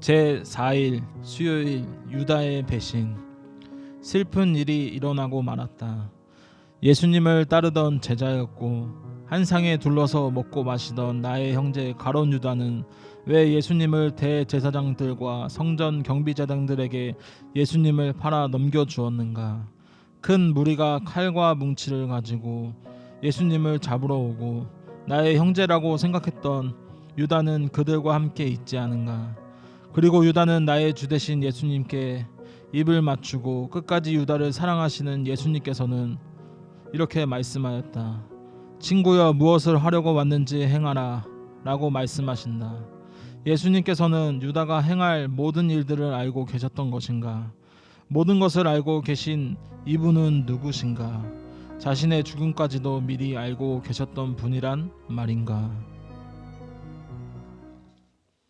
제 4일 수요일 유다의 배신 슬픈 일이 일어나고 말았다. 예수님을 따르던 제자였고 한 상에 둘러서 먹고 마시던 나의 형제 가론 유다는 왜 예수님을 대제사장들과 성전 경비자장들에게 예수님을 팔아 넘겨 주었는가? 큰 무리가 칼과 뭉치를 가지고 예수님을 잡으러 오고 나의 형제라고 생각했던 유다는 그들과 함께 있지 않은가? 그리고 유다는 나의 주 대신 예수님께 입을 맞추고 끝까지 유다를 사랑하시는 예수님께서는 이렇게 말씀하였다. 친구여 무엇을 하려고 왔는지 행하라 라고 말씀하신다. 예수님께서는 유다가 행할 모든 일들을 알고 계셨던 것인가? 모든 것을 알고 계신 이분은 누구신가? 자신의 죽음까지도 미리 알고 계셨던 분이란 말인가?